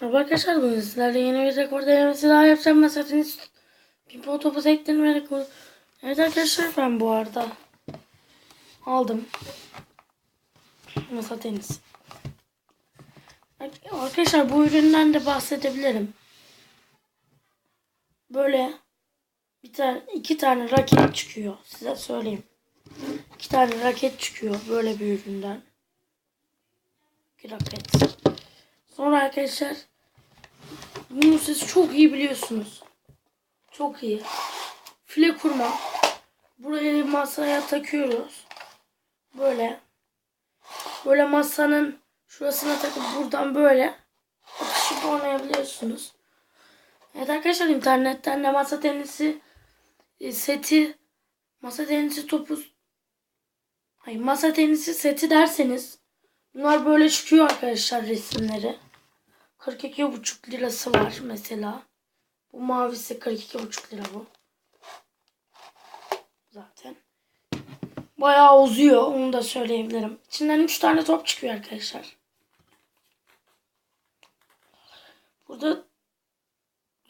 Merhaba arkadaşlar bugün sizlerle yeni bir rekor denemesi daha yapacağım. Mesela pimpon topu sektim ve rekor. Evet arkadaşlar ben bu arada aldım. Masa tenisi. Arkadaşlar bu üründen de bahsedebilirim. Böyle bir tane iki tane raket çıkıyor. Size söyleyeyim. İki tane raket çıkıyor böyle bir üründen. İki raket. Sonra arkadaşlar bunu siz çok iyi biliyorsunuz. Çok iyi. File kurma. Buraya masaya takıyoruz. Böyle. Böyle masanın şurasına takıp buradan böyle atışıp oynayabiliyorsunuz. Evet arkadaşlar internetten de masa tenisi e, seti masa tenisi topu hayır masa tenisi seti derseniz bunlar böyle çıkıyor arkadaşlar resimleri. 42,5 lirası var mesela. Bu mavisi 42,5 lira bu. Zaten. Bayağı uzuyor. Onu da söyleyebilirim. İçinden 3 tane top çıkıyor arkadaşlar. Burada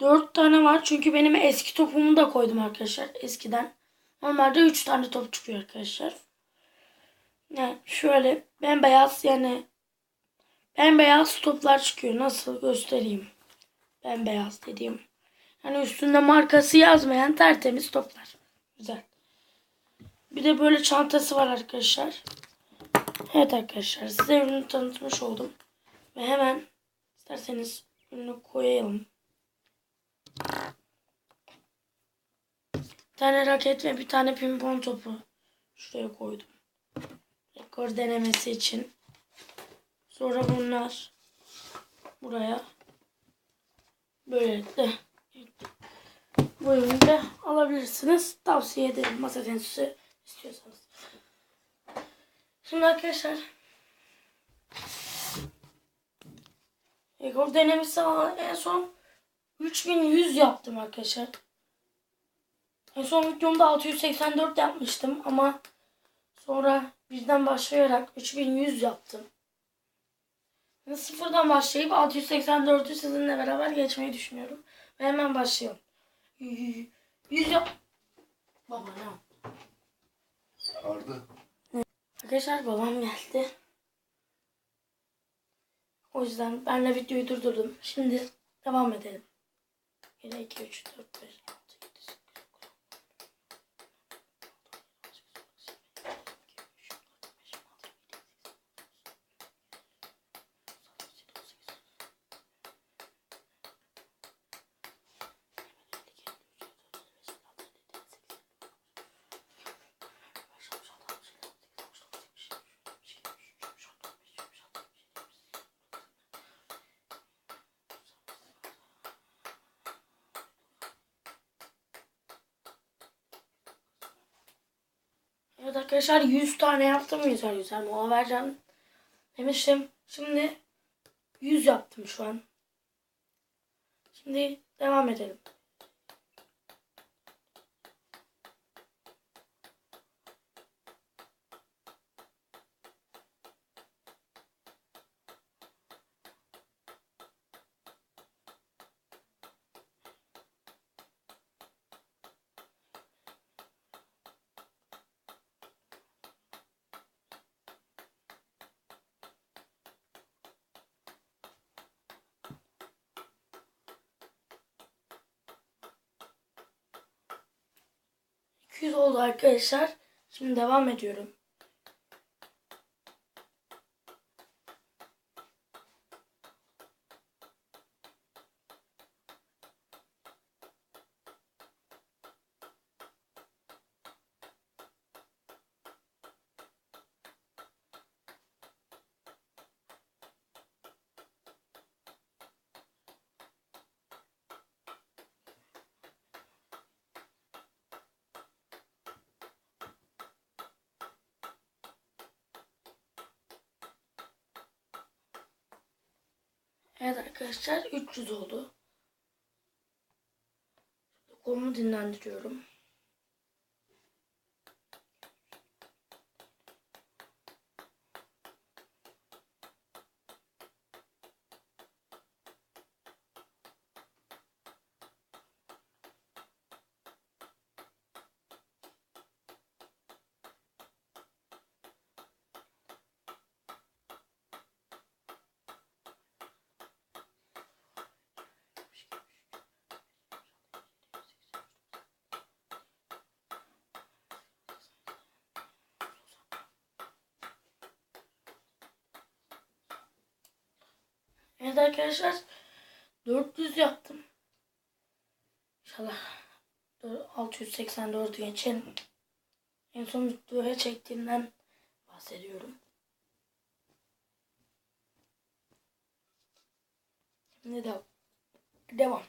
4 tane var. Çünkü benim eski topumu da koydum arkadaşlar. Eskiden. Normalde 3 tane top çıkıyor arkadaşlar. Yani şöyle bembeyaz yani bembeyaz toplar çıkıyor. Nasıl göstereyim? Bembeyaz dediğim. Yani üstünde markası yazmayan tertemiz toplar. Güzel. Bir de böyle çantası var arkadaşlar. Evet arkadaşlar size ürünü tanıtmış oldum. Ve hemen isterseniz ürünü koyalım. Bir tane raket ve bir tane pimpon topu şuraya koydum. Rekor denemesi için. Sonra bunlar buraya böylelikle bu ürünü alabilirsiniz. Tavsiye ederim masa tenisi istiyorsanız. Şimdi arkadaşlar rekor denemesi en son 3100 yaptım arkadaşlar. En son videomda 684 yapmıştım ama sonra birden başlayarak 3100 yaptım. Sıfırdan başlayıp 684'ü sizinle beraber geçmeyi düşünüyorum. Ve hemen başlayalım. 100 yap. Baba ne yaptı? Arda. Arkadaşlar babam geldi. O yüzden ben de videoyu durdurdum. Şimdi devam edelim. 1, 2, 3, 4, 5, Evet arkadaşlar 100 tane yaptım güzel güzel mola vereceğim demiştim. Şimdi 100 yaptım şu an. Şimdi devam edelim. Yüz oldu arkadaşlar. Şimdi devam ediyorum. Evet arkadaşlar 300 oldu. Kolumu dinlendiriyorum. Evet arkadaşlar 400 yaptım. İnşallah 684'ü geçelim. En son videoya çektiğimden bahsediyorum. Şimdi de devam.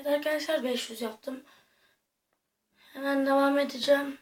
Evet arkadaşlar 500 yaptım. Hemen devam edeceğim.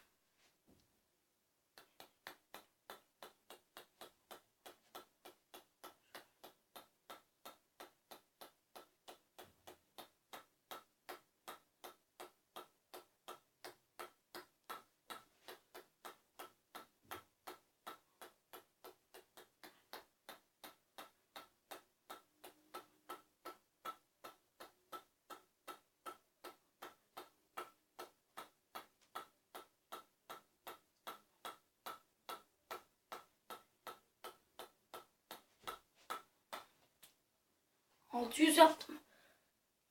Altı yüz yaptım.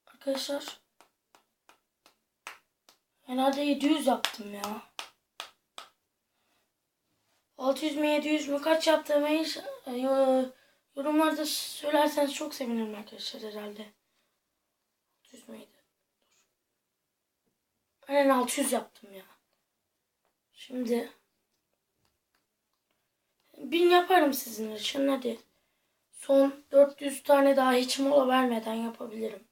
Arkadaşlar. Herhalde 700 yaptım ya. 600 mi 700 mü kaç yaptığımı hiç e, yo- yorumlarda söylerseniz çok sevinirim arkadaşlar herhalde. 600 müydü? Aynen 600 yaptım ya. Şimdi 1000 yaparım sizin için hadi. Son 400 tane daha hiç mola vermeden yapabilirim.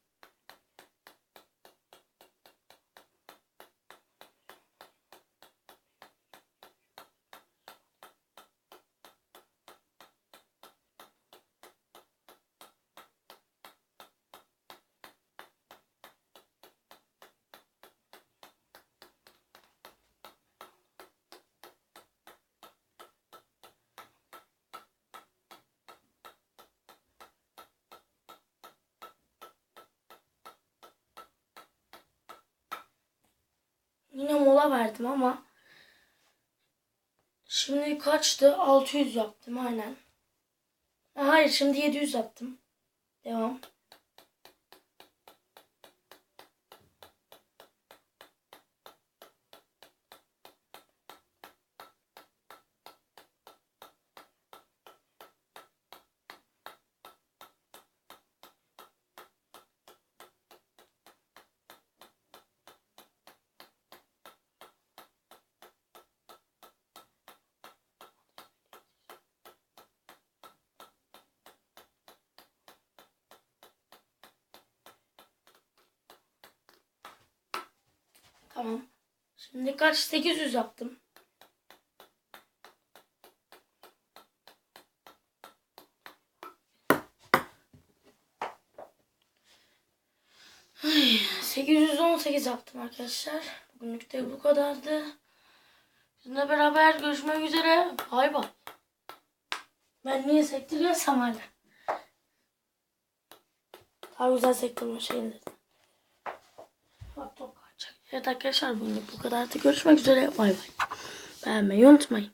Verdim ama şimdi kaçtı? 600 yaptım aynen. Ha, Hayır şimdi 700 yaptım. Devam. Tamam. Şimdi kaç? 800 yaptım. Ay, 818 yaptım arkadaşlar. Bugünlük de bu kadardı. Sizinle beraber görüşmek üzere. Bay bay. Ben niye sektiriyorsam hala. Daha güzel sektirme kaçacak. Evet arkadaşlar bugünlük bu kadardı. Görüşmek üzere. Bay bay. Beğenmeyi unutmayın.